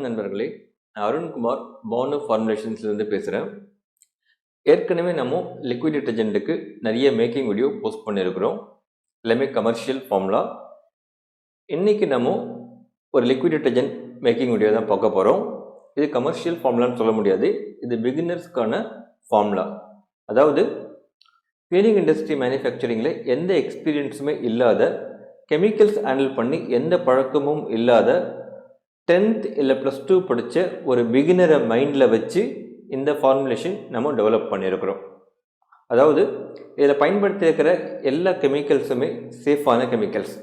வணக்கம் நண்பர்களே. நான் அருண்குமார் பானு ஃபார்முலேஷன்ஸ்லேருந்து பேசுகிறேன் ஏற்கனவே நம்ம லிக்விட் டிட்டர்ஜென்ட்டுக்கு நிறைய மேக்கிங் வீடியோ போஸ்ட் பண்ணியிருக்கிறோம் எல்லாமே கமர்ஷியல் ஃபார்முலா இன்றைக்கி நம்ம ஒரு லிக்விட் டிட்டர்ஜென்ட் மேக்கிங் வீடியோ தான் பார்க்க போகிறோம் இது கமர்ஷியல் ஃபார்முலான்னு சொல்ல முடியாது. இது பிகினர்ஸ்க்கான ஃபார்முலா அதாவது கிளீனிங் இண்டஸ்ட்ரி மேனுஃபேக்சரிங்கில் எந்த எக்ஸ்பீரியன்ஸுமே இல்லாத கெமிக்கல்ஸ் ஹேண்டில் பண்ணி எந்த பழக்கமும் இல்லாத டென்த் இல்லை ப்ளஸ் டூ படித்த ஒரு பிகினரை மைண்டில் வச்சு இந்த ஃபார்முலேஷன் நம்ம டெவலப் பண்ணியிருக்கிறோம். அதாவது இதில் பயன்படுத்தியிருக்கிற எல்லா கெமிக்கல்ஸுமே சேஃபான கெமிக்கல்ஸ்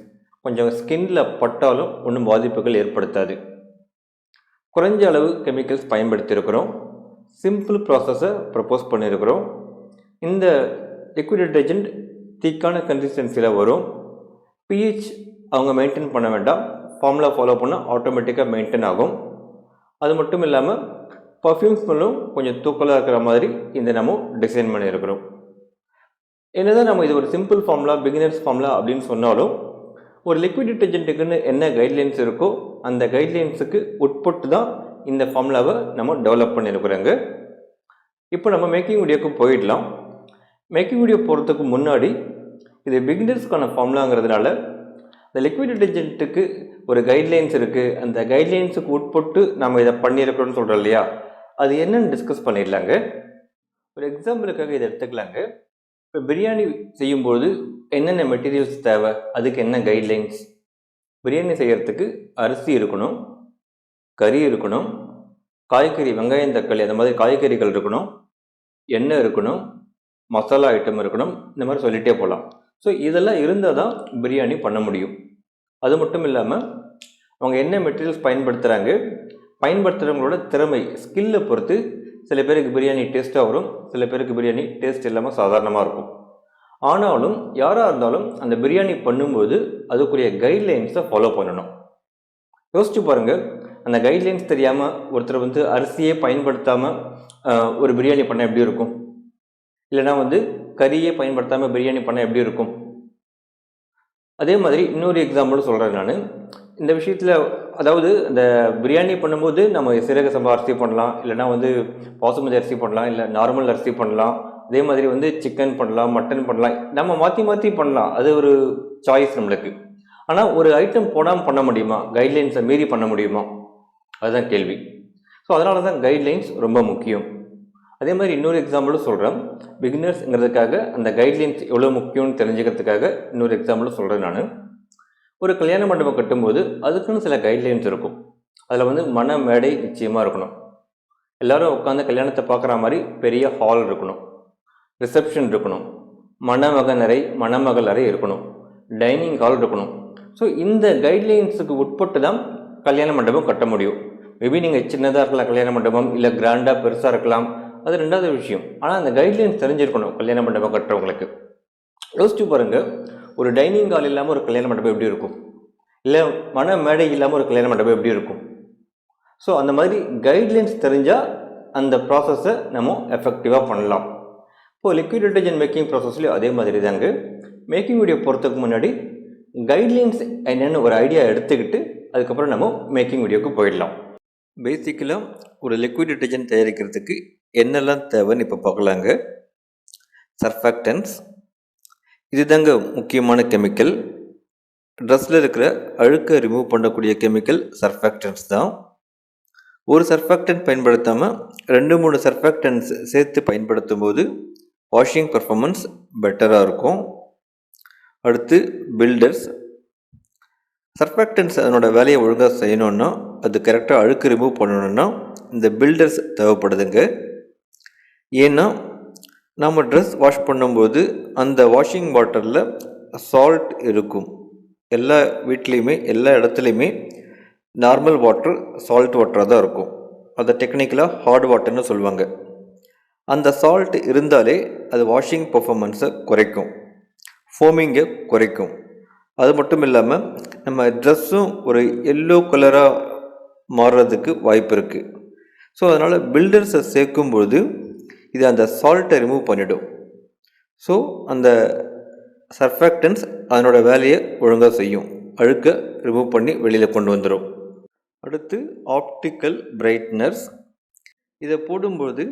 கொஞ்சம் ஸ்கின்ல பட்டாலும் ஒன்றும் பாதிப்புகள் ஏற்படுத்தாது. குறைஞ்ச அளவு கெமிக்கல்ஸ் பயன்படுத்தியிருக்கிறோம். சிம்பிள் ப்ராசஸை ப்ரப்போஸ் பண்ணியிருக்கிறோம். இந்த லிக்விட் டிட்டர்ஜென்ட் திக்கான கன்சிஸ்டன்சியில் வரும். பிஹெச் அவங்க மெயின்டைன் பண்ண வேண்டாம். ஃபார்முலா ஃபாலோ பண்ணால் ஆட்டோமேட்டிக்காக மெயின்டைன் ஆகும். அது மட்டும் இல்லாமல் பர்ஃப்யூம் ஸ்மெல்லும் கொஞ்சம் தூக்கலாக இருக்கிற மாதிரி இந்த நம்ம டிசைன் பண்ணியிருக்கிறோம். என்னதான் நம்ம இது ஒரு சிம்பிள் ஃபார்முலா பிகினர்ஸ் ஃபார்முலா அப்படின்னு சொன்னாலும் ஒரு லிக்விட் டிட்டர்ஜென்ட்டுக்குன்னு என்ன கைட்லைன்ஸ் இருக்கோ அந்த கைட்லைன்ஸுக்கு உட்பட்டு தான் இந்த ஃபார்முலாவை நம்ம டெவலப் பண்ணியிருக்கிறோங்க. இப்போ நம்ம மேக்கிங் வீடியோக்கு போயிடலாம். மேக்கிங் வீடியோ போகிறதுக்கு முன்னாடி இது பிகினர்ஸ்க்கான ஃபார்முலாங்கிறதுனால இந்த லிக்விட் டிடர்ஜென்ட்டுக்கு ஒரு கைட்லைன்ஸ் இருக்குது அந்த கைட்லைன்ஸுக்கு உட்பட்டு நம்ம இதை பண்ணியிருக்கிறோம்னு சொல்கிறோம் இல்லையா? அது என்னன்னு டிஸ்கஸ் பண்ணிடலாங்க. ஒரு எக்ஸாம்பிளுக்காக இதை எடுத்துக்கலாங்க. இப்போ பிரியாணி செய்யும்போது என்னென்ன மெட்டீரியல்ஸ் தேவை? அதுக்கு என்ன கைட்லைன்ஸ் பிரியாணி செய்கிறதுக்கு அரிசி இருக்கணும் கறி இருக்கணும் காய்கறி வெங்காயம் தக்காளி அந்த மாதிரி காய்கறிகள் இருக்கணும் எண்ணெய் இருக்கணும் மசாலா ஐட்டம் இருக்கணும் இந்த மாதிரி சொல்லிகிட்டே போகலாம். ஸோ இதெல்லாம் இருந்தால் தான் பிரியாணி பண்ண முடியும். அது மட்டும் இல்லாமல் அவங்க என்ன மெட்டீரியல்ஸ் பயன்படுத்துகிறாங்க பயன்படுத்துகிறவங்களோட திறமை ஸ்கில்லை பொறுத்து சில பேருக்கு பிரியாணி டேஸ்ட்டாக வரும் சில பேருக்கு பிரியாணி டேஸ்ட் இல்லாமல் சாதாரணமாக இருக்கும். ஆனாலும் யாராக இருந்தாலும் அந்த பிரியாணி பண்ணும்போது அதுக்குரிய கைட்லைன்ஸை ஃபாலோ பண்ணணும். யோசிச்சு பாருங்கள் அந்த கைட்லைன்ஸ் தெரியாமல் ஒருத்தர் வந்து அரிசியே பயன்படுத்தாமல் ஒரு பிரியாணி பண்ண எப்படி இருக்கும்? இல்லைனா வந்து கறியே பயன்படுத்தாமல் பிரியாணி பண்ண எப்படி இருக்கும்? அதே மாதிரி இன்னொரு எக்ஸாம்பிள் சொல்கிறேன் நான். இந்த விஷயத்தில் அதாவது இந்த பிரியாணி பண்ணும்போது நம்ம சீரக சம்பா அரிசி பண்ணலாம் இல்லைனா வந்து பாசுமதி அரிசி பண்ணலாம் இல்லை நார்மல் அரிசி பண்ணலாம். அதே மாதிரி வந்து சிக்கன் பண்ணலாம் மட்டன் பண்ணலாம். நம்ம மாற்றி மாற்றி பண்ணலாம். அது ஒரு சாய்ஸ் நம்மளுக்கு. ஆனால் ஒரு ஐட்டம் போடாமல் பண்ண முடியுமா? கைட்லைன்ஸை மீறி பண்ண முடியுமா? அதுதான் கேள்வி. ஸோ அதனால தான் கைட்லைன்ஸ் ரொம்ப முக்கியம். அதே மாதிரி இன்னொரு எக்ஸாம்பிளும் சொல்கிறேன் பிகினர்ஸ்ங்கிறதுக்காக அந்த கைட்லைன்ஸ் எவ்வளோ முக்கியம்னு தெரிஞ்சுக்கிறதுக்காக இன்னொரு எக்ஸாம்பிளும் சொல்கிறேன் நான். ஒரு கல்யாண மண்டபம் கட்டும்போது அதுக்குன்னு சில கைட்லைன்ஸ் இருக்கும். அதில் வந்து மன மேடை நிச்சயமாக இருக்கணும். எல்லோரும் உட்காந்து கல்யாணத்தை பார்க்குற மாதிரி பெரிய ஹால் இருக்கணும். ரிசப்ஷன் இருக்கணும். மணமகன் அறை மணமகள் அறை இருக்கணும். டைனிங் ஹால் இருக்கணும். ஸோ இந்த கைட்லைன்ஸுக்கு உட்பட்டு தான் கல்யாண மண்டபம் கட்ட முடியும். மேபி நீங்கள் சின்னதாக இருக்கலாம் கல்யாண மண்டபம் இல்லை கிராண்டாக பெருசாக இருக்கலாம். அது ரெண்டாவது விஷயம். ஆனால் அந்த கைட்லைன்ஸ் தெரிஞ்சிருக்கணும் கல்யாண மண்டபம் கட்டுறவங்களுக்கு. யோசிச்சு பாருங்கள் ஒரு டைனிங் ஹால் இல்லாமல் ஒரு கல்யாண மண்டபம் எப்படி இருக்கும்? இல்லை மன மேடை இல்லாமல் ஒரு கல்யாண மண்டபம் எப்படி இருக்கும்? ஸோ அந்த மாதிரி கைட்லைன்ஸ் தெரிஞ்சால் அந்த ப்ராசஸை நம்ம எஃபெக்டிவாக பண்ணலாம். இப்போது லிக்விட் டிட்டர்ஜென்ட் மேக்கிங் ப்ராசஸ்லேயும் அதே மாதிரி தாங்க. மேக்கிங் வீடியோ போகிறதுக்கு முன்னாடி கைட்லைன்ஸ் என்னென்னு ஒரு ஐடியா எடுத்துக்கிட்டு அதுக்கப்புறம் நம்ம மேக்கிங் வீடியோவுக்கு போயிடலாம். பேசிக்கலாக ஒரு லிக்விட் டிட்டர்ஜென்ட் தயாரிக்கிறதுக்கு என்னெல்லாம் தேவைன்னு இப்போ பார்க்கலாங்க. சர்ஃபாக்டன்ஸ் இதுதாங்க முக்கியமான கெமிக்கல் ட்ரெஸ்ஸில் இருக்கிற அழுக்கை ரிமூவ் பண்ணக்கூடிய கெமிக்கல் சர்ஃபாக்டன்ஸ் தான். ஒரு சர்ஃபாக்டன் பயன்படுத்தாமல் ரெண்டு மூணு சர்ஃபாக்டன்ஸ் சேர்த்து பயன்படுத்தும் போது வாஷிங் பர்ஃபார்மன்ஸ் பெட்டராக இருக்கும். அடுத்து பில்டர்ஸ் சர்ஃபாக்டன்ஸ் அதனோட வேலையை ஒழுங்காக செய்யணுன்னா அது கரெக்டாக அழுக்கு ரிமூவ் பண்ணணுன்னா இந்த பில்டர்ஸ் தேவைப்படுதுங்க. ஏன்னா நம்ம ட்ரெஸ் வாஷ் பண்ணும்போது அந்த வாஷிங் வாட்டரில் சால்ட் இருக்கும். எல்லா வீட்லேயுமே எல்லா இடத்துலையுமே நார்மல் வாட்டர் சால்ட் வாட்டராக தான் இருக்கும். அதை டெக்னிக்கலாக ஹார்ட் வாட்டர்னு சொல்லுவாங்க. அந்த சால்ட் இருந்தாலே அது வாஷிங் பர்ஃபாமன்ஸை குறைக்கும். ஃபோமிங்கை குறைக்கும். அது மட்டும் இல்லாமல் நம்ம ட்ரெஸ்ஸும் ஒரு எல்லோ கலராக மாறுறதுக்கு வாய்ப்பு இருக்குது ஸோ அதனால் பில்டர்ஸை சேர்க்கும்பொழுது இது அந்த சால்ட்டை ரிமூவ் பண்ணிவிடும் ஸோ அந்த சர்ஃபேக்டன்ஸ் அதனோட வேலையை ஒழுங்காக செய்யும். அழுக்க ரிமூவ் பண்ணி வெளியில் கொண்டு வந்துடும் அடுத்து ஆப்டிக்கல் பிரைட்னர்ஸ் இதை போடும்போது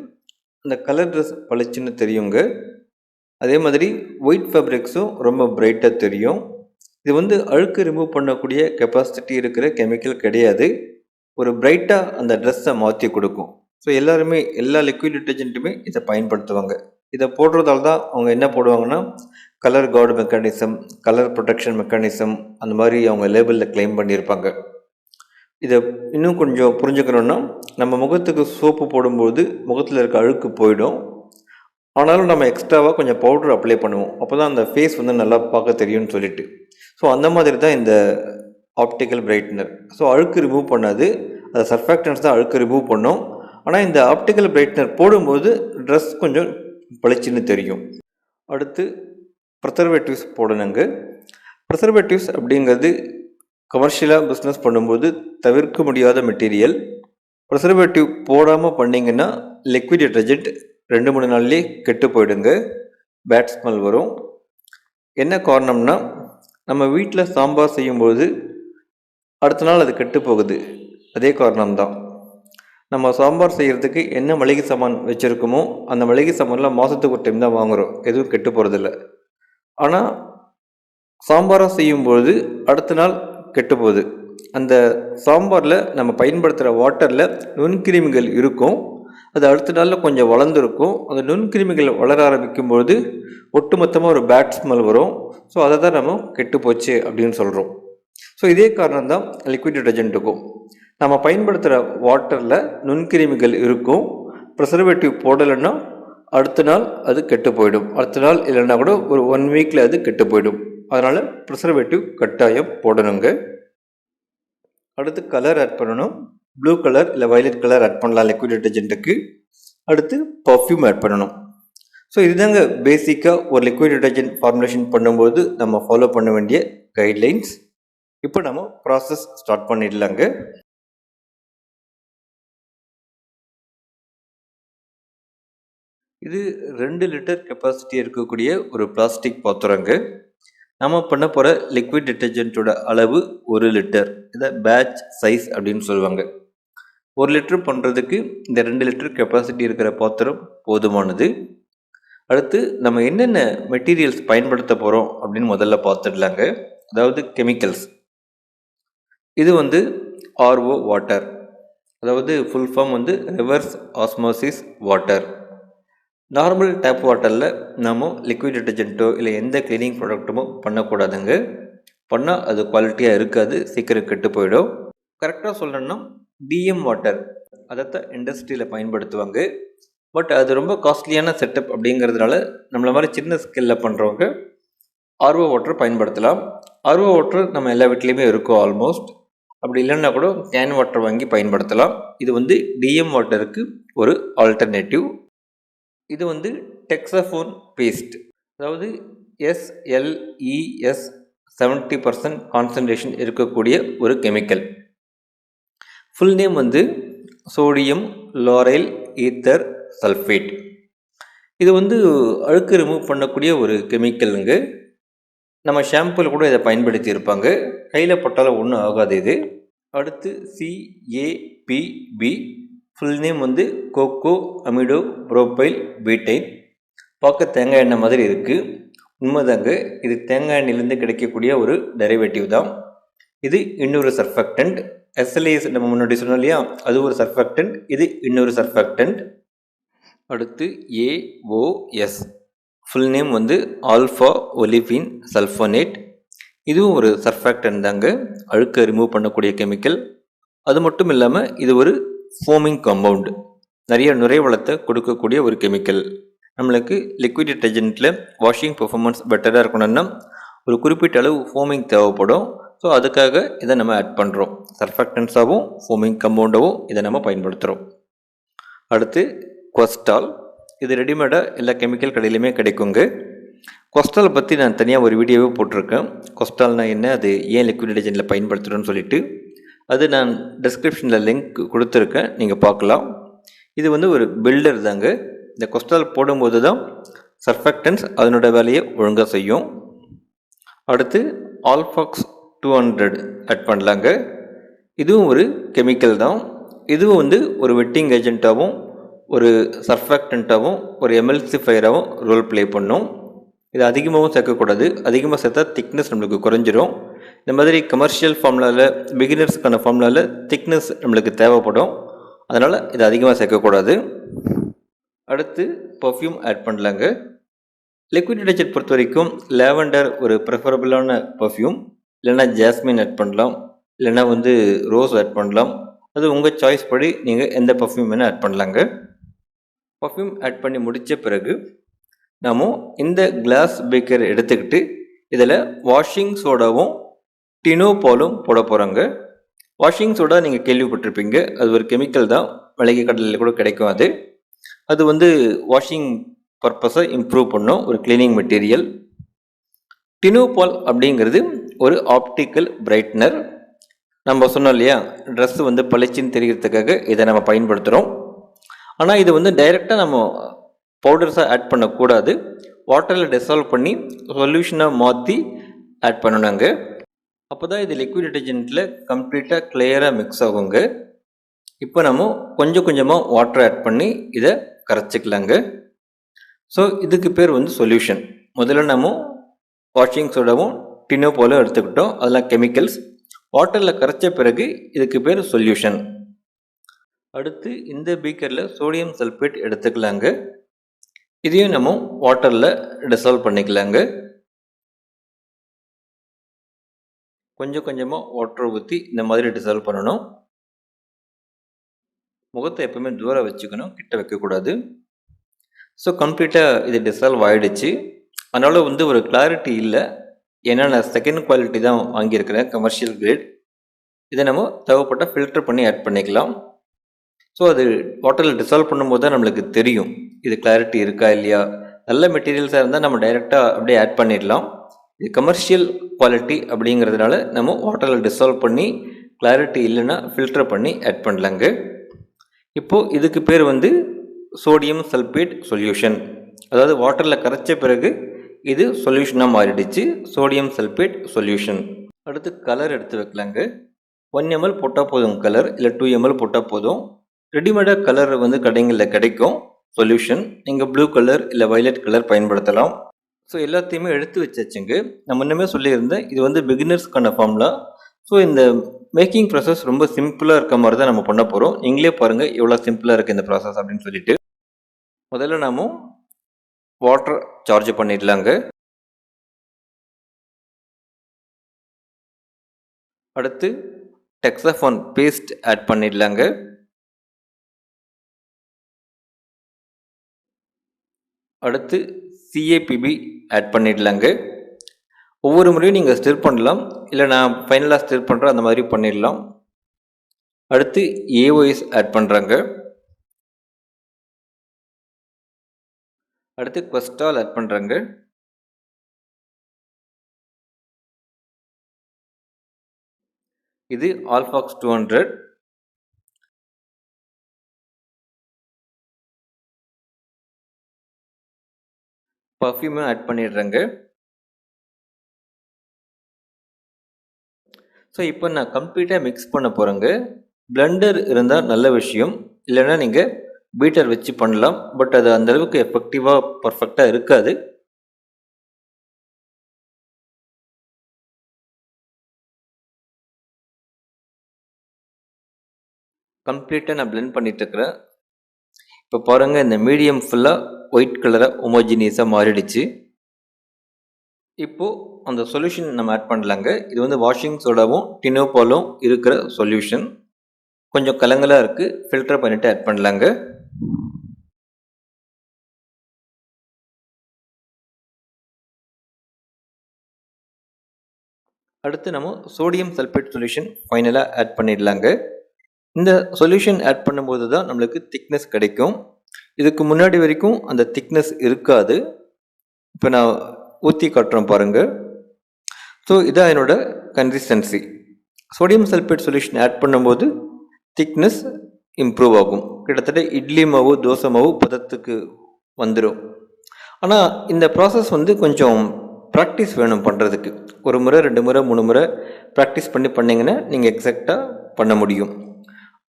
அந்த கலர் ட்ரெஸ் பளிச்சுன்னு தெரியுங்க. அதே மாதிரி ஒயிட் ஃபேப்ரிக்ஸும் ரொம்ப பிரைட்டாக தெரியும். இது வந்து அழுக்கு ரிமூவ் பண்ணக்கூடிய கெப்பாசிட்டி இருக்கிற கெமிக்கல் கிடையாது. ஒரு பிரைட்டாக அந்த ட்ரெஸ்ஸை மாற்றி கொடுக்கும். ஸோ எல்லாருமே எல்லா லிக்விட் டிட்டர்ஜென்ட்டுமே இதை பயன்படுத்துவாங்க. இதை போடுறதால தான் அவங்க என்ன போடுவாங்கன்னா colour card mechanism colour protection mechanism அந்த மாதிரி அவங்க லேபிளில் க்ளைம் பண்ணியிருப்பாங்க இதை இன்னும் கொஞ்சம் புரிஞ்சுக்கணுன்னா நம்ம முகத்துக்கு சோப்பு போடும்போது முகத்தில் இருக்க அழுக்கு போயிடும். ஆனாலும் நம்ம எக்ஸ்ட்ராவாக கொஞ்சம் பவுடர் அப்ளை பண்ணுவோம். அப்போ தான் அந்த ஃபேஸ் வந்து நல்லா பார்க்க தெரியும்னு சொல்லிட்டு. ஸோ அந்த மாதிரி தான் இந்த ஆப்டிக்கல் பிரைட்னர் ஸோ அழுக்கு ரிமூவ் பண்ணாது. அது சர்ஃபேக்டன்ஸ் தான் அழுக்கு ரிமூவ் பண்ணும். ஆனால் இந்த ஆப்டிக்கல் பிரைட்னர் போடும்போது ட்ரெஸ் கொஞ்சம் பளிச்சுன்னு தெரியும். அடுத்து ப்ரிசர்வேட்டிவ்ஸ் போடணுங்க. ப்ரிசர்வேட்டிவ்ஸ் அப்படிங்கிறது கமர்ஷியலாக பிஸ்னஸ் பண்ணும்போது தவிர்க்க முடியாத மெட்டீரியல் ப்ரிசர்வேட்டிவ் போடாமல் பண்ணிங்கன்னா லிக்விட் டிட்டர்ஜென்ட் ரெண்டு மூணு நாள்லேயே கெட்டு போயிடுங்க. பேட் ஸ்மெல் வரும். என்ன காரணம்னா நம்ம வீட்டில் சாம்பார் செய்யும்போது அடுத்த நாள் அது கெட்டு போகுது. அதே காரணம்தான். நம்ம சாம்பார் செய்கிறதுக்கு என்ன மளிகை சாமான் வச்சுருக்கோமோ அந்த மளிகை சாமான்லாம் மாதத்துக்கு ஒரு டைம் தான் வாங்குகிறோம் எதுவும் கெட்டு போகிறதில்ல ஆனால் சாம்பாராக செய்யும்பொழுது அடுத்த நாள் கெட்டு போகுது. அந்த சாம்பாரில் நம்ம பயன்படுத்துகிற வாட்டரில் நுண்கிருமிகள் இருக்கும். அது அடுத்த நாளில் கொஞ்சம் வளர்ந்துருக்கும். அந்த நுண்கிருமிகள் வளர ஆரம்பிக்கும் பொழுது ஒட்டுமொத்தமாக ஒரு பேட் ஸ்மெல் வரும். ஸோ அதை தான் நம்ம கெட்டு போச்சு அப்படின்னு சொல்கிறோம் ஸோ இதே காரணம் தான் லிக்விட் டிடர்ஜென்ட்டுக்கும் நம்ம பயன்படுத்துகிற வாட்டரில் நுண்கிருமிகள் இருக்கும். ப்ரிசர்வேட்டிவ் போடலைன்னா அடுத்த நாள் அது கெட்டு போயிடும். அடுத்த நாள் இல்லைன்னா கூட ஒரு ஒன் வீக்கில் அது கெட்டு போயிடும். அதனால் ப்ரிசர்வேட்டிவ் கட்டாயம் போடணுங்க. அடுத்து கலர் ஆட் பண்ணணும். ப்ளூ கலர் இல்லை வயலட் கலர் ஆட் பண்ணலாம் லிக்விட் டிட்டர்ஜென்ட்டுக்கு அடுத்து பர்ஃப்யூம் ஆட் பண்ணணும். ஸோ இதுதாங்க பேசிக்காக ஒரு லிக்விட் டிட்டர்ஜென்ட் ஃபார்முலேஷன் பண்ணும்போது நம்ம ஃபாலோ பண்ண வேண்டிய கைட்லைன்ஸ் இப்போ நம்ம ப்ராசஸ் ஸ்டார்ட் பண்ணிடலாங்க. இது ரெண்டு லிட்டர் கெப்பாசிட்டி இருக்கக்கூடிய ஒரு பிளாஸ்டிக் பாத்திரங்க. நம்ம பண்ண போகிற லிக்விட் டிட்டர்ஜென்ட்டோட அளவு ஒரு லிட்டர். இதை பேட்ச் சைஸ் அப்படின்னு சொல்லுவாங்க. ஒரு லிட்டர் பண்ணுறதுக்கு இந்த ரெண்டு லிட்டர் கெப்பாசிட்டி இருக்கிற பாத்திரம் போதுமானது. அடுத்து நம்ம என்னென்ன மெட்டீரியல்ஸ் பயன்படுத்த போகிறோம் அப்படின்னு முதல்ல பார்த்துடலாங்க அதாவது கெமிக்கல்ஸ் இது வந்து ஆர்ஓ வாட்டர் அதாவது ஃபுல் ஃபார்ம் வந்து reverse osmosis water normal tap வாட்டரில் நாம் லிக்விட் டிட்டர்ஜென்ட்டோ இல்லை எந்த க்ளீனிங் ப்ராடக்ட்டுமோ பண்ணக்கூடாதுங்க. பண்ணால் அது குவாலிட்டியாக இருக்காது சீக்கிரம் கெட்டு போயிடும். கரெக்டாக சொல்லணும்னா டிஎம் வாட்டர் அதைத்தான் இண்டஸ்ட்ரியில் பயன்படுத்துவாங்க. பட் அது ரொம்ப காஸ்ட்லியான செட்டப் அப்படிங்கிறதுனால நம்மள மாதிரி சின்ன ஸ்கில்லில் பண்ணுறவங்க ஆர்ஓ வாட்டர் பயன்படுத்தலாம். ஆர்ஓ வாட்டர் நம்ம எல்லா வீட்லேயுமே இருக்கும் ஆல்மோஸ்ட் அப்படி இல்லைன்னா கூட கேன் வாட்டர் வாங்கி பயன்படுத்தலாம். இது வந்து டிஎம் வாட்டருக்கு ஒரு ஆல்டர்னேட்டிவ் இது வந்து டெக்ஸஃபோன் பேஸ்ட். அதாவது எஸ்எல்இஎஸ் செவன்ட்டி பர்சன்ட் கான்சன்ட்ரேஷன் இருக்கக்கூடிய ஒரு கெமிக்கல். ஃபுல் நேம் வந்து சோடியம் லோரைல் ஈத்தர் சல்ஃபேட் இது வந்து அழுக்கு ரிமூவ் பண்ணக்கூடிய ஒரு கெமிக்கலுங்க நம்ம ஷாம்பில் கூட இதை பயன்படுத்தி இருப்பாங்க கையில் பட்டாலும் ஒன்றும் ஆகாது இது. அடுத்து சிஏபிபி ஃபுல் நேம் வந்து கோகோ அமிடோ புரோப்பைல் பீட்டைன் பார்க்க தேங்காய் எண்ணெய் மாதிரி இருக்குது உண்மைதாங்க இது தேங்காய் எண்ணெயிலேருந்து கிடைக்கக்கூடிய ஒரு டெரிவேட்டிவ் தான். இது இன்னொரு சர்ஃபெக்டன்ட் எஸ்எல்ஏஎஸ் நம்ம முன்னாடி சொன்னோம் இல்லையா? அது ஒரு சர்ஃபெக்டன்ட் இது இன்னொரு சர்ஃபெக்டன்ட் அடுத்து ஏஓஎஸ் ஃபுல் நேம் வந்து ஆல்ஃபா ஒலிஃபின் சல்ஃபோனேட் இதுவும் ஒரு சர்ஃபேக்டன் தாங்க. அழுக்கை ரிமூவ் பண்ணக்கூடிய கெமிக்கல் அது மட்டும் இல்லாமல் இது ஒரு ஃபோமிங் காம்பவுண்ட் நிறைய நுரைவளத்தை கொடுக்கக்கூடிய ஒரு கெமிக்கல் நம்மளுக்கு லிக்விட் டிட்டர்ஜென்ட்டில் வாஷிங் பெர்ஃபார்மன்ஸ் பெட்டராக இருக்கணும்னா ஒரு குறிப்பிட்ட அளவு ஃபோமிங் தேவைப்படும். ஸோ அதுக்காக இதை நம்ம ஆட் பண்ணுறோம் சர்ஃபெக்டன்ஸாகவும் ஃபோமிங் கம்பவுண்டாகவும் இதை நம்ம பயன்படுத்துகிறோம் அடுத்து கொஸ்டால் இது ரெடிமேடாக எல்லா கெமிக்கல் கடையிலுமே கிடைக்குங்க. கொஸ்டால் பற்றி நான் தனியாக ஒரு வீடியோவே போட்டிருக்கேன். கொஸ்டால்னால் என்ன? அது ஏன் லிக்விட் டிடர்ஜென்ட்டில் பயன்படுத்துகிறோன்னு சொல்லிட்டு. அது நான் டிஸ்கிரிப்ஷனில் லிங்க் கொடுத்துருக்கேன். நீங்கள் பார்க்கலாம். இது வந்து ஒரு பில்டர் தாங்க. இந்த கொஸ்டால் போடும்போது தான் சர்ஃபெக்டன்ஸ் அதனோட வேலையை ஒழுங்காக செய்யும். அடுத்து ஆல்ஃபாக்ஸ் டூ ஹண்ட்ரட் ஆட் பண்ணலாங்க. இதுவும் ஒரு கெமிக்கல் தான். இதுவும் வந்து ஒரு வெட்டிங் ஏஜென்ட்டாகவும் ஒரு சர்ஃபேக்டண்ட்டாகவும் ஒரு எம்எல்சிஃபையராகவும் ரோல் ப்ளே பண்ணும். இது அதிகமாகவும் சேர்க்கக்கூடாது. அதிகமாக சேர்த்தா திக்னஸ் நம்மளுக்கு குறைஞ்சிரும். இந்த மாதிரி கமர்ஷியல் ஃபார்முலாவில் பிகினர்ஸ்க்கான ஃபார்முலாவில் திக்னஸ் நம்மளுக்கு தேவைப்படும். அதனால் இது அதிகமாக சேர்க்கக்கூடாது. அடுத்து பர்ஃப்யூம் ஆட் பண்ணலாங்க. லிக்விட் டிடர்ஜென்ட் பொறுத்த வரைக்கும் லேவண்டர் ஒரு ப்ரிஃபரபிளான பர்ஃப்யூம் இல்லைன்னா ஜாஸ்மின் ஆட் பண்ணலாம். இல்லைன்னா வந்து ரோஸ் ஆட் பண்ணலாம். அது உங்கள் சாய்ஸ் படி நீங்கள் எந்த பர்ஃப்யூம் வேணால் ஆட் பண்ணலாங்க. பர்ஃப்யூம் ஆட் பண்ணி முடித்த பிறகு நாமும் இந்த கிளாஸ் பேக்கர் எடுத்துக்கிட்டு இதில் வாஷிங் சோடாவும் டினோபாலும் போட போகிறாங்க வாஷிங் சோடா நீங்கள் கேள்விப்பட்டிருப்பீங்க. அது ஒரு கெமிக்கல் தான். மளிகை கடலில் கூட கிடைக்கும் அது. அது வந்து வாஷிங் பர்பஸை இம்ப்ரூவ் பண்ணும். ஒரு கிளீனிங் மெட்டீரியல் டினோபால் அப்படிங்கிறது ஒரு ஆப்டிக்கல் பிரைட்னர் நம்ம சொன்னோம் இல்லையா? ட்ரெஸ் வந்து பளிச்சின்னு தெரிகிறதுக்காக இதை நம்ம பயன்படுத்துகிறோம் ஆனால் இது வந்து டைரெக்டாக நம்ம பவுடர்ஸாக ஆட் பண்ணக்கூடாது. வாட்டரில் டிசால்வ் பண்ணி சொல்யூஷனாக மாற்றி ஆட் பண்ணணுங்க அப்போ தான் இது லிக்விட் டிட்டர்ஜென்ட்டில் கம்ப்ளீட்டாக கிளியராக மிக்ஸ் ஆகுங்க. இப்போ நம்ம கொஞ்சம் கொஞ்சமாக வாட்டர் ஆட் பண்ணி இதை கரைச்சிக்கலாங்க. ஸோ இதுக்கு பேர் வந்து சொல்யூஷன் முதல்ல நம்ம வாஷிங் சோடாவும் டினோ போல எடுத்துக்கிட்டோம். அதெல்லாம் கெமிக்கல்ஸ் வாட்டரில் கரைச்ச பிறகு இதுக்கு பேர் சொல்யூஷன் அடுத்து இந்த பீக்கரில் சோடியம் சல்ஃபேட் எடுத்துக்கலாங்க. இதையும் நம்ம வாட்டரில் டிசால்வ் பண்ணிக்கலாங்க. கொஞ்சம் கொஞ்சமாக வாட்டர் ஊற்றி இந்த மாதிரி டிசால்வ் பண்ணணும். முகத்தை எப்பவுமே தூரம் வச்சுக்கணும் கிட்ட வைக்கக்கூடாது ஸோ கம்ப்ளீட்டாக இது டிசால்வ் ஆகிடுச்சு அதனால் வந்து ஒரு கிளாரிட்டி இல்லை. ஏன்னா நான் செகண்ட் குவாலிட்டி தான் வாங்கியிருக்கிறேன் கமர்ஷியல் கிரேட் இதை நம்ம தேவைப்பட்டால் ஃபில்டர் பண்ணி ஆட் பண்ணிக்கலாம். ஸோ அது வாட்டரில் டிசால்வ் பண்ணும்போது தான் நம்மளுக்கு தெரியும். இது கிளாரிட்டி இருக்கா இல்லையா? நல்ல மெட்டீரியல்ஸாக இருந்தால் நம்ம டைரெக்டாக அப்படியே ஆட் பண்ணிடலாம். இது கமர்ஷியல் குவாலிட்டி அப்படிங்கிறதுனால நம்ம வாட்டரில் டிசால்வ் பண்ணி கிளாரிட்டி இல்லைன்னா ஃபில்டர் பண்ணி ஆட் பண்ணலாங்க. இப்போது இதுக்கு பேர் வந்து சோடியம் சல்பேட் சொல்யூஷன் அதாவது வாட்டரில் கரைச்ச பிறகு இது சொல்யூஷனாக மாறிடுச்சு சோடியம் சல்பேட் சொல்யூஷன் அடுத்து கலர் எடுத்து வைக்கலாங்க. ஒன் எம்எல் போட்டால் போதும் கலர் இல்லை டூ எம்எல் போட்டால் போதும். ரெடிமேடாக கலர் வந்து கடைங்களில் கிடைக்கும் சொல்யூஷன் நீங்கள் ப்ளூ கலர் இல்லை வைலட் கலர் பயன்படுத்தலாம். ஸோ எல்லாத்தையுமே எடுத்து வச்சாச்சுங்க. நான் முன்னமே சொல்லியிருந்தேன் இது வந்து பிகினர்ஸ்க்கான ஃபார்ம்லா ஸோ இந்த மேக்கிங் ப்ராசஸ் ரொம்ப சிம்பிளாக இருக்க மாதிரி தான் நம்ம பண்ண போகிறோம் நீங்களே பாருங்கள் எவ்வளோ சிம்பிளாக இருக்குது இந்த ப்ராசஸ் அப்படின்னு சொல்லிட்டு. முதல்ல நாம வாட்டர் சார்ஜ் பண்ணிடலாங்க. அடுத்து டெக்ஸாஃபான் பேஸ்ட் ஆட் பண்ணிடலாங்க. அடுத்து சிஏபிபி ஆட் பண்ணிடலாங்க. ஒவ்வொரு முறையும் நீங்கள் ஸ்டிர் பண்ணலாம். இல்லை நான் ஃபைனலாக ஸ்டிர் பண்ணுறேன் அந்த மாதிரி பண்ணிடலாம். அடுத்து ஏஓஎஸ் ஆட் பண்ணுறாங்க அடுத்து கொஸ்டால் ஆட் பண்ணுறாங்க இது ஆல்ஃபாக்ஸ் டூ ஹண்ட்ரட் பர்ஃப்யூமும் ஆட் பண்ணிடுறேங்க. ஸோ இப்போ நான் கம்ப்ளீட்டாக மிக்ஸ் பண்ண போகிறேங்க பிளண்டர் இருந்தால் நல்ல விஷயம். இல்லைன்னா நீங்கள் பீட்டர் வச்சு பண்ணலாம். பட் அது அந்தளவுக்கு எஃபெக்டிவாக பர்ஃபெக்டாக இருக்காது. கம்ப்ளீட்டாக நான் பிளெண்ட் பண்ணிகிட்ருக்கிறேன் இப்போ பாருங்கள் இந்த மீடியம் ஃபுல்லாக ஒயிட் கலராக ஒமோஜினியஸாக மாறிடுச்சு. இப்போது அந்த சொல்யூஷன் நம்ம ஆட் பண்ணலாங்க. இது வந்து வாஷிங் சோடாவும் டினோபாலும் இருக்கிற சொல்யூஷன் கொஞ்சம் கலங்கலாக இருக்குது ஃபில்டர் பண்ணிவிட்டு ஆட் பண்ணலாங்க. அடுத்து நம்ம சோடியம் சல்பேட் சொல்யூஷன் ஃபைனலாக ஆட் பண்ணிடலாங்க. இந்த சொல்யூஷன் ஆட் பண்ணும்போது தான் நம்மளுக்கு திக்னஸ் கிடைக்கும். இதுக்கு முன்னாடி வரைக்கும் அந்த திக்னஸ் இருக்காது. இப்போ நான் ஊற்றி காட்டுறேன் பாருங்கள் ஸோ இதான் என்னோட consistency sodium sulphate solution add பண்ணும்போது திக்னஸ் இம்ப்ரூவ் ஆகும். கிட்டத்தட்ட இட்லி மாவு தோசை மாவு பதத்துக்கு வந்துடும் ஆனால் இந்த ப்ராசஸ் வந்து கொஞ்சம் ப்ராக்டிஸ் வேணும் பண்ணுறதுக்கு ஒரு முறை ரெண்டு முறை மூணு முறை ப்ராக்டிஸ் பண்ணி பண்ணிங்கன்னா நீங்கள் எக்ஸாக்டாக பண்ண முடியும்.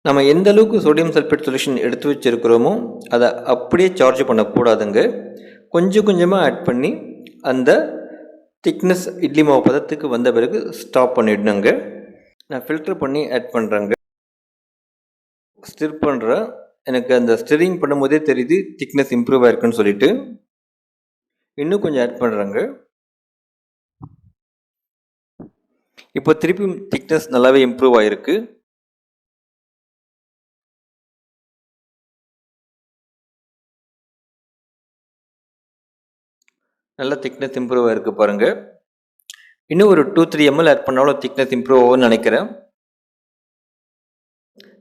நம்ம எந்த அளவுக்கு சோடியம் சல்ஃபேட் சொல்யூஷன் எடுத்து வச்சுருக்கிறோமோ அதை அப்படியே சார்ஜ் பண்ணக்கூடாதுங்க. கொஞ்சம் கொஞ்சமாக ஆட் பண்ணி அந்த திக்னஸ் இட்லி மாவு பதத்துக்கு வந்த பிறகு ஸ்டாப் பண்ணிடணுங்க. நான் ஃபில்டர் பண்ணி ஆட் பண்ணுறேங்க ஸ்டிர் பண்ணுறேன் எனக்கு அந்த ஸ்டிரிங் பண்ணும்போதே தெரியுது திக்னஸ் இம்ப்ரூவ் ஆயிருக்குன்னு சொல்லிட்டு. இன்னும் கொஞ்சம் ஆட் பண்ணுறேங்க இப்போ திருப்பி திக்னஸ் நல்லாவே இம்ப்ரூவ் ஆயிருக்கு. நல்ல திக்னஸ் இம்ப்ரூவ் இருக்குது பாருங்கள் இன்னும் ஒரு டூ த்ரீ எம்எல் ஆட் பண்ணாலும் திக்னஸ் இம்ப்ரூவ் ஆகும்னு நினைக்கிறேன்.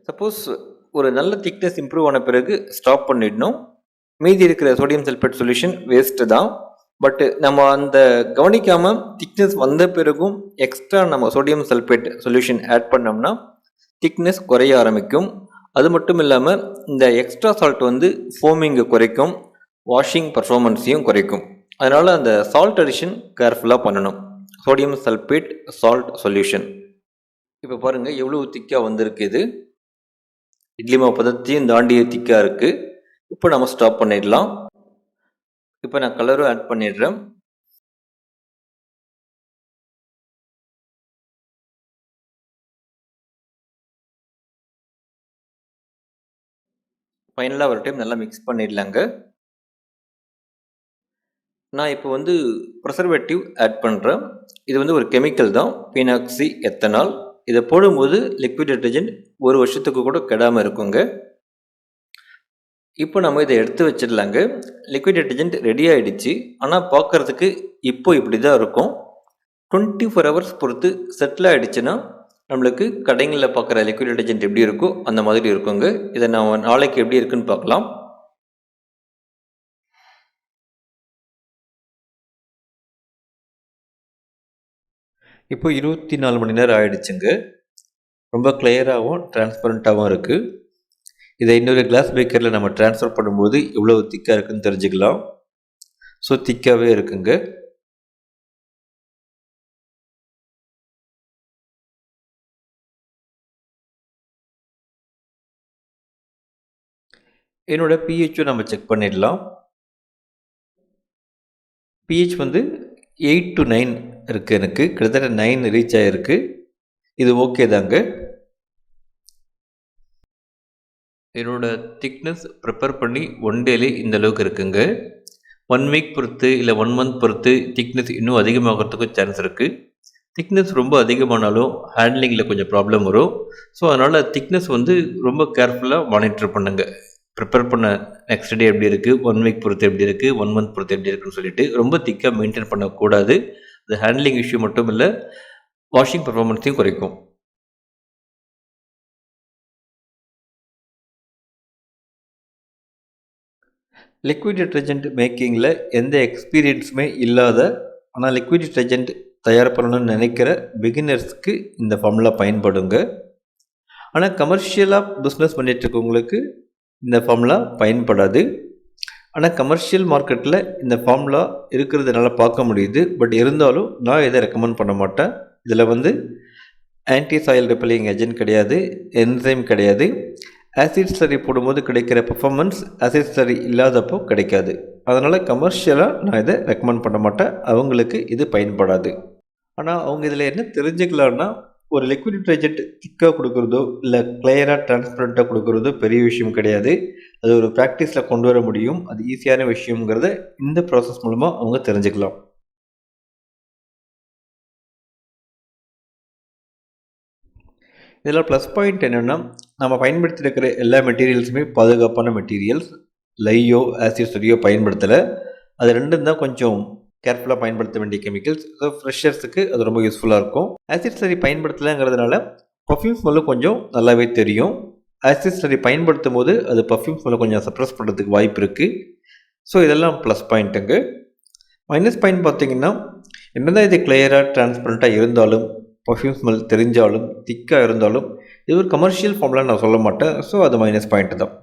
சப்போஸ் ஒரு நல்ல திக்னஸ் இம்ப்ரூவ் ஆன பிறகு ஸ்டாப் பண்ணிடணும். மீதி இருக்கிற சோடியம் சல்ஃபேட் சொல்யூஷன் வேஸ்ட்டு தான். பட்டு நம்ம அந்த கவனிக்காமல் திக்னஸ் வந்த பிறகும் எக்ஸ்ட்ரா நம்ம சோடியம் சல்ஃபேட் சொல்யூஷன் ஆட் பண்ணோம்னா திக்னஸ் குறைய ஆரம்பிக்கும். அது மட்டும் இல்லாமல் இந்த எக்ஸ்ட்ரா சால்ட் வந்து ஃபோமிங்கை குறைக்கும் வாஷிங் பர்ஃபார்மன்ஸையும் குறைக்கும். அதனால் அந்த சால்ட் அடிஷன் கேர்ஃபுல்லாக பண்ணணும். சோடியம் சல்பேட் சால்ட் சொல்யூஷன் இப்போ பாருங்கள் எவ்வளோ திக்காக வந்திருக்கு இது? இட்லி மாவு பதத்தையும் தாண்டி திக்காக இருக்குது இப்போ நம்ம ஸ்டாப் பண்ணிடலாம். இப்போ நான் கலரும் ஆட் பண்ணிடுறேன். ஃபைனலாக ஒரு டைம் நல்லா மிக்ஸ் பண்ணிடலாங்க. நான் இப்போ வந்து ப்ரிசர்வேட்டிவ் ஆட் பண்ணுறேன் இது வந்து ஒரு கெமிக்கல் தான். பீனாக்சி எத்தனால் இதை போடும்போது லிக்விட் டிட்டர்ஜென்ட் ஒரு வருஷத்துக்கு கூட கெடாமல் இருக்குங்க. இப்போ நம்ம இதை எடுத்து வச்சிடலாங்க. லிக்விட் டிட்டர்ஜென்ட் ரெடி ஆகிடுச்சு ஆனால் பார்க்குறதுக்கு இப்போ இப்படி தான் இருக்கும். டுவெண்ட்டி ஃபோர் ஹவர்ஸ் பொறுத்து செட்டில் ஆகிடுச்சுன்னா நம்மளுக்கு கடைங்களில் பார்க்குற லிக்விட் டிட்டர்ஜென்ட் எப்படி இருக்கோ அந்த மாதிரி இருக்குங்க. இதை நான் நாளைக்கு எப்படி இருக்குன்னு பார்க்கலாம். இப்போ இருபத்தி நாலு மணி நேரம் ஆயிடுச்சுங்க. ரொம்ப கிளியராகவும் டிரான்ஸ்பரண்ட்டாகவும் இருக்குது இதை இன்னொரு கிளாஸ் பேக்கரில் நம்ம டிரான்ஸ்ஃபர் பண்ணும்போது எவ்வளோ திக்காக இருக்குதுன்னு தெரிஞ்சுக்கலாம். ஸோ திக்காகவே இருக்குங்க. என்னோட பிஹெச்சும் நம்ம செக் பண்ணிடலாம். பிஹெச் வந்து எயிட் டு நைன் இருக்குது எனக்கு. கிட்டத்தட்ட நைன் ரீச் ஆகிருக்கு இது ஓகே தாங்க. என்னோடய திக்னஸ் ப்ரிப்பேர் பண்ணி ஒன் டேலே இந்த அளவுக்கு இருக்குங்க. ஒன் வீக் பொறுத்து இல்லை ஒன் மந்த் பொறுத்து திக்னஸ் இன்னும் அதிகமாகிறதுக்கும் சான்ஸ் இருக்குது திக்னஸ் ரொம்ப அதிகமானாலும் ஹேண்ட்லிங்கில் கொஞ்சம் ப்ராப்ளம் வரும். ஸோ அதனால் திக்னஸ் வந்து ரொம்ப கேர்ஃபுல்லாக மானிட்டர் பண்ணுங்கள் ப்ரிப்பேர் பண்ண நெக்ஸ்ட் டே எப்படி இருக்குது ஒன் வீக் பொறுத்து எப்படி இருக்குது ஒன் மந்த் பொறுத்து எப்படி இருக்குன்னு சொல்லிட்டு ரொம்ப திக்காக மெயின்டைன் பண்ணக்கூடாது. இது ஹேண்ட்லிங் இஷ்யூ மட்டும் இல்லை வாஷிங் பர்ஃபார்மன்ஸையும் குறைக்கும். லிக்விட் டிட்டர்ஜென்ட் மேக்கிங்கில் எந்த எக்ஸ்பீரியன்ஸுமே இல்லாத ஆனால் லிக்விட் டிட்டர்ஜென்ட் தயார் பண்ணணும்னு நினைக்கிற பிகினர்ஸ்க்கு இந்த ஃபார்முலா பயன்படுங்க. ஆனால் கமர்ஷியலாக பிஸ்னஸ் பண்ணிகிட்ருக்கவங்களுக்கு இந்த ஃபார்முலா பயன்படாது. ஆனால் கமர்ஷியல் மார்க்கெட்டில் இந்த ஃபார்முலா இருக்கிறதுனால பார்க்க முடியுது. பட் இருந்தாலும் நான் இதை ரெக்கமெண்ட் பண்ண மாட்டேன். இதில் வந்து ஆன்டி சாயில் ரிப்பலிங் ஏஜென்ட் கிடையாது என்சைம் கிடையாது. ஆசிட் ஸ்லரி போடும்போது கிடைக்கிற பர்ஃபார்மன்ஸ் ஆசிட் ஸ்லரி இல்லாதப்போ கிடைக்காது. அதனால் கமர்ஷியலாக நான் இதை ரெக்கமெண்ட் பண்ண மாட்டேன். அவங்களுக்கு இது பயன்படாது. ஆனால் அவங்க இதில் என்ன தெரிஞ்சுக்கலான்னா ஒரு லிக்விட் டிட்டர்ஜென்ட் திக்காக கொடுக்குறதோ இல்லை கிளியராக டிரான்ஸ்பரண்ட்டாக கொடுக்குறதோ பெரிய விஷயம் கிடையாது. அது ஒரு ப்ராக்டிஸில் கொண்டு வர முடியும். அது ஈஸியான விஷயங்கிறத இந்த ப்ராசஸ் மூலமாக அவங்க தெரிஞ்சுக்கலாம். இதில் ப்ளஸ் பாயிண்ட் என்னென்னா நம்ம பயன்படுத்தியிருக்கிற எல்லா மெட்டீரியல்ஸுமே பாதுகாப்பான மெட்டீரியல்ஸ் லையோ ஆசிட் ஸ்டடியோ பயன்படுத்தலை. அது ரெண்டும் தான் கொஞ்சம் கேர்ஃபுல்லாக பயன்படுத்த வேண்டிய கெமிக்கல்ஸ் ஸோ ஃப்ரெஷர்ஸுக்கு அது ரொம்ப யூஸ்ஃபுல்லாக இருக்கும். ஆசிட் ஸ்டடி பயன்படுத்தலைங்கிறதுனால பர்ஃப்யூம் ஸ்மெல்லும் கொஞ்சம் நல்லாவே தெரியும். ஆசிட் ஸ்டடி பயன்படுத்தும் போது அது பர்ஃப்யூம் ஸ்மெல்லை கொஞ்சம் சப்ரஸ் பண்ணுறதுக்கு வாய்ப்பு இருக்குது ஸோ இதெல்லாம் ப்ளஸ் பாயிண்ட்டுங்க மைனஸ் பாயிண்ட் பார்த்தீங்கன்னா என்னதான் இது கிளியராக டிரான்ஸ்பரண்ட்டாக இருந்தாலும் பர்ஃப்யூம் ஸ்மெல் தெரிஞ்சாலும் திக்காக இருந்தாலும் இது ஒரு கமர்ஷியல் ஃபார்ம்லாம் நான் சொல்ல மாட்டேன். ஸோ அது மைனஸ் பாயிண்ட் தான்.